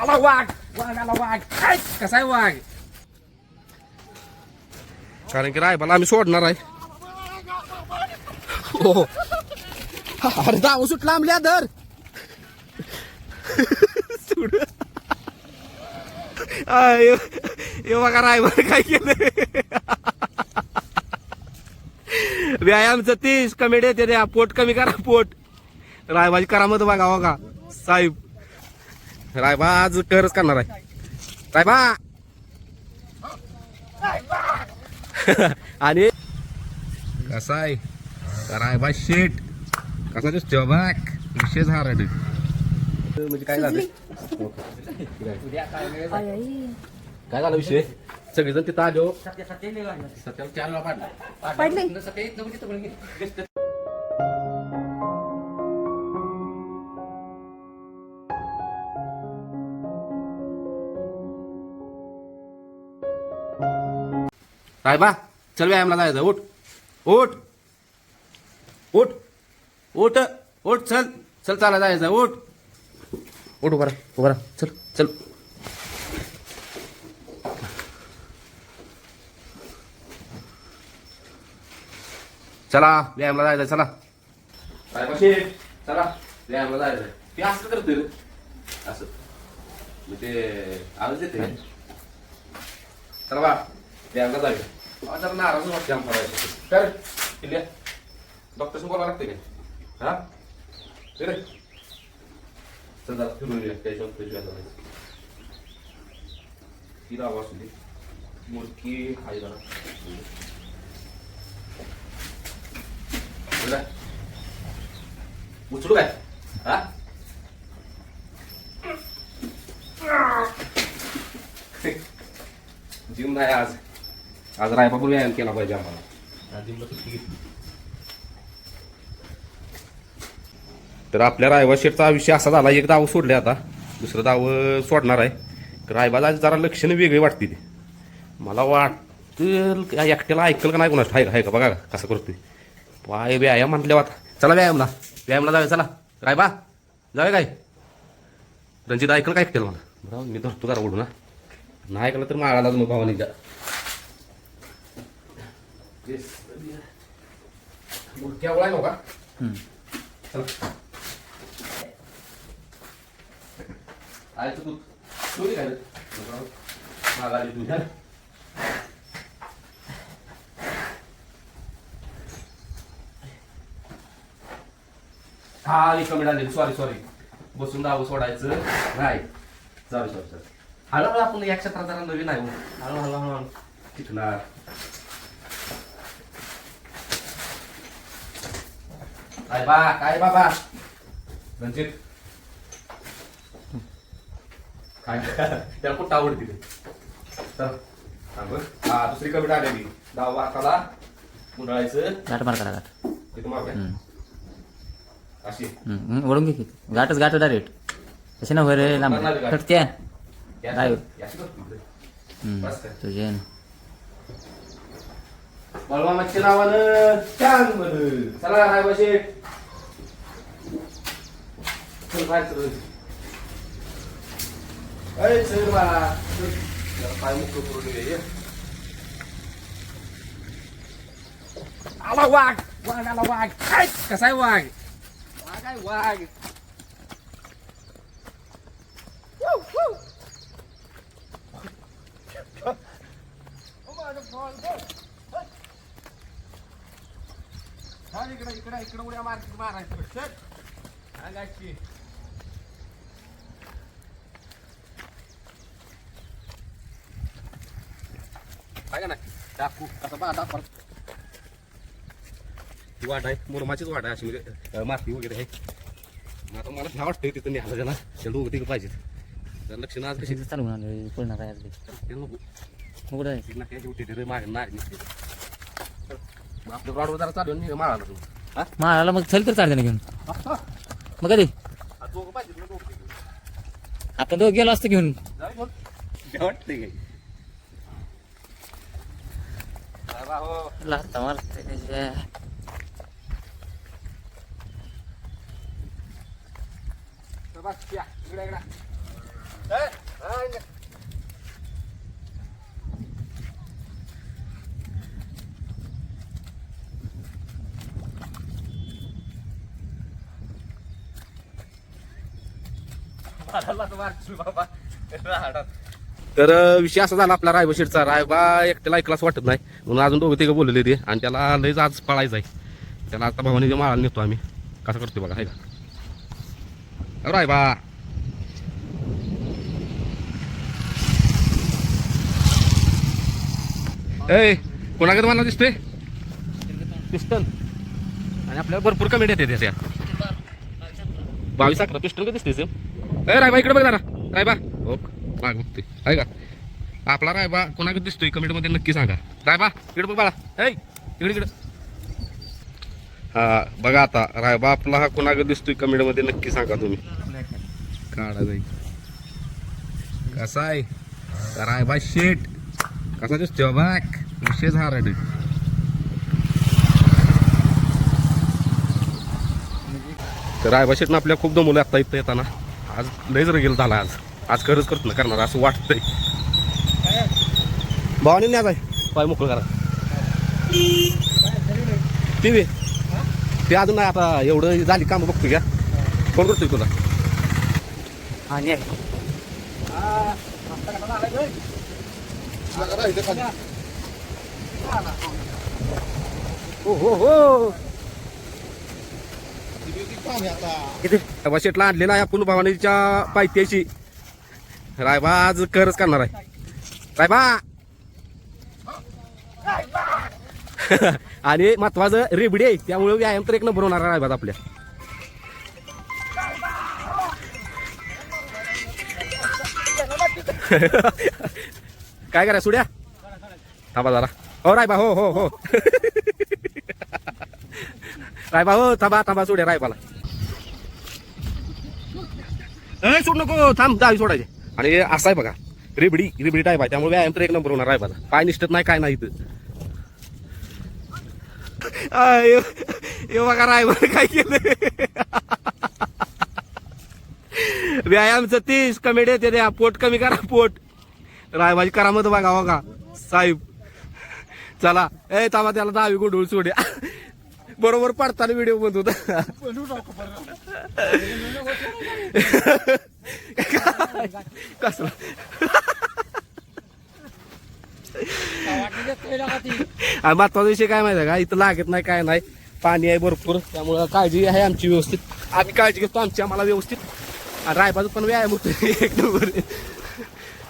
आला वाघ वाघ. आला वाघ आय, कसा आहे वाघ? कारण की रायबाला आम्ही सोडणार आहे. हो. अरे दाव सुटला आमल्या दर. सोड. आय, हे बघा रायबाने काय केलं व्यायामचं तीस कमेडी येते द्या पोट कमी करा पोट. रायबाची करामत बघा हो बघा साहेब. रायबा आज करच करणार आहे. रायबा! आणि कसा आहे? रायबा शेट कसा दिसतो बघ. विशेष हा रेडी म्हणजे काय झालं? काय झालं विषय सगळेजण तिथं आलो सत्याला चार वेळा पाडला. पडले. रायबा चल व्यायामला जायचं उठ. उठ. उठ. उठ. उठ चल. चल चाला जायचं उठ. उठ उभा उभा राहा. चल. चल. चला व्यायामला जायचं चला. रायबा शेठ चला व्यायामला जायचं ते असं करते रे. असं. म्हणजे आवाज येते चला बा द्यायला जाऊया जरा नाराज वाटते आम्हाला. काय रे किल्ल्या डॉक्टरशी बोलावं लागते काय हा? रे. चल जरा फिरून येऊया. त्याच्यावर फिरूया तिला आवाज होती असू दे मुलगी आहे जरा उचलू काय? हा? जिम नाही आज. आज रायबापूर व्यायाम केला पाहिजे आम्हाला. तर आपल्या रायबा शेटचा विषय असा झाला एक दाव सोडले आता दुसरं दाव सोडणार आहे. रायबाला जरा लक्षणं वेगळी वाटते ते. मला वाटतं या एकट्याला ऐकलं का नाही कोणाचं आहे का आहे का बघा कसं करतोय. पाय व्यायाम म्हटल्यावर आता. चला व्यायामला. व्यायामला जाऊया चला. रायबा जाऊया काय? रणजित ऐकलं काय एकट्याला मला? बरं मी धरतो जरा ओढू ना नाही ऐकलं तर माळाला मग जा मुडक्या वळाय नका चला. आयचं तू तू. काय रे? माग आली तू. चल. हा कमी आली. सॉरी सॉरी बसून दाव सोडायचं नाही. सॉरी सॉरी सॉरी हळूहळू आपण या क्षेत्रात जरा नवीन आहे हो. हळू हळू हळू हळू शिकणार काय बा काय बाबा रणजित काय त्याला कुठं आवडते ते चल थांब हं. दुसरी कविता आलेली डाव हाताला मुंडाळायचं गाठ मार करा गाठ तिथं मार काय हम्म. अशी हम्म, ओढून घे की गाठच गाठ डायरेक्ट तशी ना भरे लांब करणार गाठ. फटक्या काय? याची करतो इकडे. बस काय? तुझे बळवामाच्या नावानं चांग म्हण चला राय बसे चल बाहेर चल अय चल बाळा चल. जरा पाय मुक्त करून घे ये. आला वाघ. वाघ आला वाघ. काय कसा आहे वाघ? वाघ आहे वाघ. Woo, woo. Oh, माझं ball, go. इकडे इकडे इकडे उड्या मार मारायचं का नाही. टाकू. कसं बघा ती वाट आहे. मुरमाचीच वाट आहे अशी. म्हणजे माती वगैरे आहे. आता मला भ्या वाटतंय तिथं न्यायला त्याला त्या दोघं तिघं पाहिजेत. तर लक्षणं आज कशी. चालू म्हणाले पडणार आहे. ते आहे. मागे नाग निघते मग आपलं रॉडवर जरा चालू आहे माळाला तू. मारायला मग चल तर चालते घेऊन. मग कधी. आपण दोघं गेलो असतो घेऊन. वाटतंय काय? काय बा हो. लाथा मारते त्याच्या. तर तर विषय असा झाला आपला रायबा रायबा एकट्याला ऐकलाच वाटत नाही. म्हणून अजून दोघं तिघं बोललेले ते. आणि त्याला लयच आज पळायचं आहे. त्याला आता भवानी माळाला नेतो आम्ही. कसं करतोय बघा आहे का? रायबा! ए कोणाकडे मला दिसतोय? पिस्टल. आणि आपल्याला भरपूर कमेंट येते त्याच्या बावीस अकरा पिस्टल का दिसते ए रायबा इकडे बघ जरा. रायबा! हो बघते आहे का? आपला रायबा कोणाकडे दिसतोय? कमेंटमध्ये नक्की सांगा. रायबा इकडे बघ बाळा. ऐ इकडे इकडे. हा बघा आता रायबा आपला हा कोणाकडे दिसतोय? कमेंटमध्ये नक्की सांगा तुम्ही. काढा जाईल कसा आहे? रायबा शेट कसा दिसतोय बाक विशेष हा तर रायबा शेटनं आपल्या खूप दमवलं आता इथं येताना. आज लयच रगेल झाला आज. आज खरंच करत ना करणार असं वाटतंय. भावाने न्या जाय. पाय मोकळ करा. टी व्ही ते अजून नाही आता एवढं झाली कामं बघतो घ्या. फोन करतोय तुला. आणि हो हो हो. शेटला आणलेला भवानीच्या पायथ्याशी. रायबा आज करच करणार आहे. रायबा! आणि महत्वाचं रेबडी आहे त्यामुळे व्यायाम तर एक नंबर होणार आहे रायबात आपल्या. काय करा सुड्या? थांबा जरा. हो रायबा हो हो हो. रायबा हो थांबा थांबा सोड्या रायबाला. सोड नको थांब दहावी सोडायचे. आणि असं आहे बघा. रिबडी रिबडी टाईप आहे. त्यामुळे व्यायाम तर एक नंबर होणार रायबाचा पाय निष्ठत नाही काय नाही इथं. आय, बघा रायबाने काय केलं. व्यायामचं तीस कमी देते द्या. पोट कमी करा पोट. रायबाची करामत बघा बघा. साहेब चला. ए ताबा त्याला दहावी गुंडूळ सोड्या. बरोबर पडताना व्हिडिओ बंद होता. कसला महत्त्वाचा विषय काय माहिती आहे का? इथं लागत नाही काय नाही. पाणी आहे भरपूर त्यामुळं काळजी आहे आमची व्यवस्थित. आम्ही काळजी घेतो आमची आम्हाला व्यवस्थित. आणि रायबाजू पण व्यायाम होतो एक नंबर.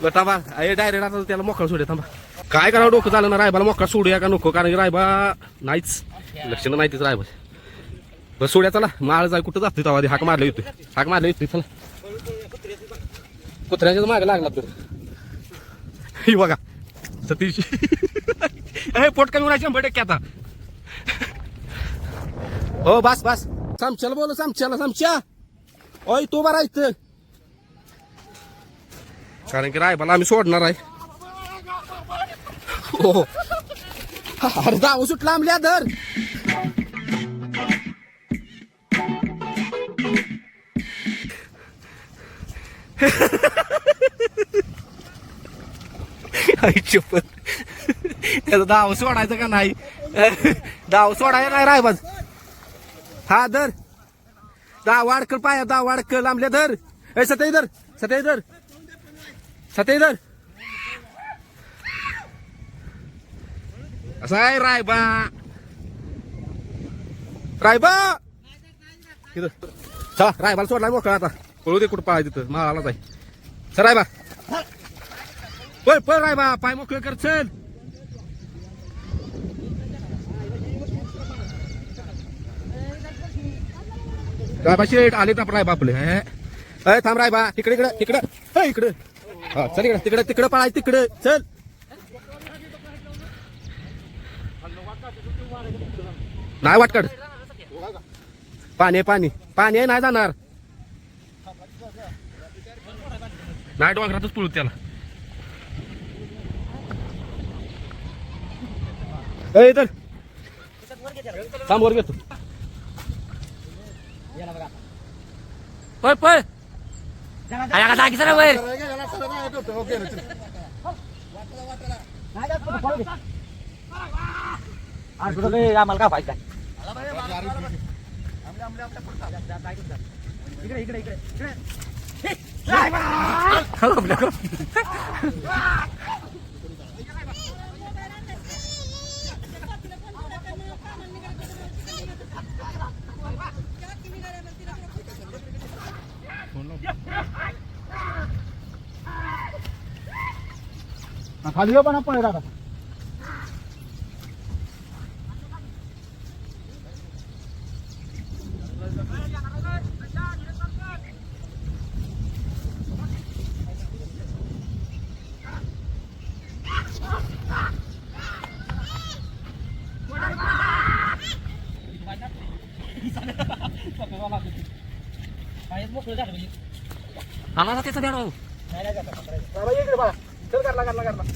बरं थांबा. हे डायरेक्ट आता त्याला मोकळा सोडूया थांबा. काय करावं डोकं झालं ना रायबाला मोकळा सोडूया का नको? कारण की रायबा नाहीच. लक्षणं नाही तिचं रायबा बरं सोड्या चला. माळ जाय कुठं जातोय तेव्हा आधी? हाक मारले येतोय हाक मारले येतोय चला. कुत्र्याच्या मागे लागला तर. ही बघा सतीश. अरे पोट कमी होणार शंभर टक्के आता. हो बस बस. समच्याला बोल समच्याला सामच्या. ओय तू बरा इथं. कारण की रायबाला आम्ही सोडणार आहे. हो, हो. अरे दाव सुटला आमल्या धर. आई चप्पल त्याचा दाव सोडायचं का नाही? दाव सोडायचा नाही रायबाज हा धर. दाव वाडकल पाया दाव वाडकल लांबले धर. ए सतई धर. सतई धर. सतई धर. असं आहे रायबा. रायबा! इथं. चला रायबाला सोडला मोकळा आता. पळू दे कुठं पाय तिथं. माळालाच आहे. सर रायबा. पळ पळ रायबा पाय मोकळे कर चल रायबा शेट आले तर रायबा आपले हे. अय थांब रायबा इकडे इकडे इकडे अय, इकडे हा चल इकडे तिकडे तिकडे पळाय तिकडे चल नाही वाटकड पाणी आहे, पाणी पाणी आहे नाही जाणार नाही डोंगरातच पळू त्याला ए इधर थांब वर घेतो. पळ पळ. जागी सर वर. आम्हाला का पाहिजे खाली पण आपण दादा आम्हाला त्याचं द्या बाळा चल हो हो हो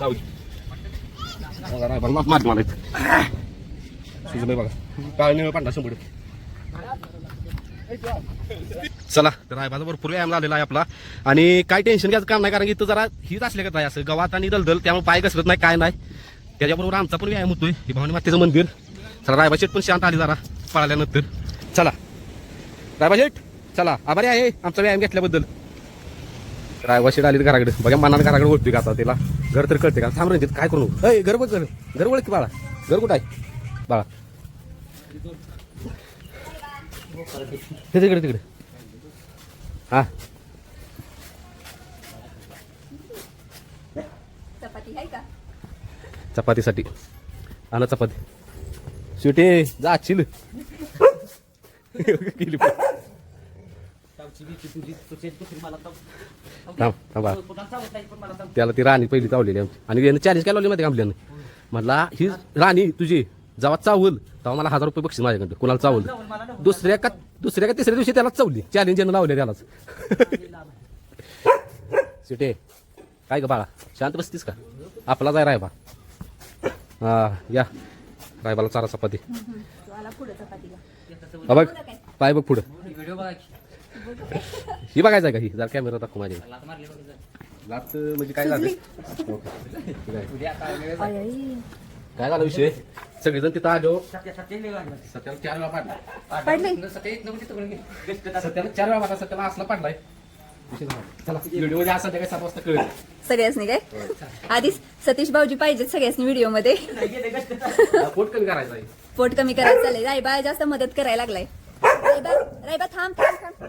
जाऊ दे. बघा नाही, बघा, मार मला इथं. शिजलंय बघा काळणी पांढरा शंभर चला तर रायबाचा भरपूर व्यायाम झालेला आहे आपला. आणि काय टेन्शन घ्यायचं काम नाही कारण की इथं जरा हीच असले का असं गवात आणि दलदल त्यामुळे पाय घसरत नाही काय नाही. त्याच्याबरोबर आमचा पण व्यायाम होतोय हे भावनी मातेचं मंदिर. चला रायबाशेट पण शांत आली जरा पळाल्यानंतर. चला. रायबाशेट चला आभारी आहे आमचा व्यायाम घेतल्याबद्दल. रायबाशेट आली घराकडे. बघा मनात घराकडे ओळखते का आता तिला. घर तर कळते का? थांब रंजित काय करू अय घर बघ घर. घर ओळखी बाळा. घर कुठं आहे? बाळा हे तिकडे तिकडे. हा. चपाती आहे का? चपातीसाठी. आणा चपाती. शेवटे जा चिल. त्याला ती राणी पहिली चावलेली आमची. आणि यानं चॅलेंज केलं माहिती का आपल्यानं? म्हटला ही राणी तुझी. जेव्हा चावल तेव्हा मला हजार रुपये बक्षीस माझ्याकडे. कोणाला चावल? दुसऱ्या का दुसऱ्या का तिसऱ्या दिवशी त्यालाच चावली. चॅलेंज यानं लावले त्यालाच. सुटे काय ग बाळा? शांत बसतीस का? आपला जाय रायबा. हा या. रायबाला चारा चपाती. हा बघ पाय बघ पुढं. ही बघायचं का ही? जरा कॅमेरा दाखव माझ्या म्हणजे काय झालं. काय झाला विषय? सगळेजण तिथं आलो. सत्याला चार वेळा पाडला. पडले? सत्या येत नव्हती तिकडून गेली. सत्याला चार वेळा पाडला सत्याला असला पाडलाय. विषय झाला. चला व्हिडिओमध्ये असं काय सात वाजता कळेल. सगळ्यासनी काय? आधी सतीश भाऊजी पाहिजेत सगळ्यासनी व्हिडिओमध्ये. पोट कमी करायचं आहे. पोट कमी करायचं चाललंय. रायबा जास्त मदत करायला लागलाय. रायबा रायबा थांब थांब थांब.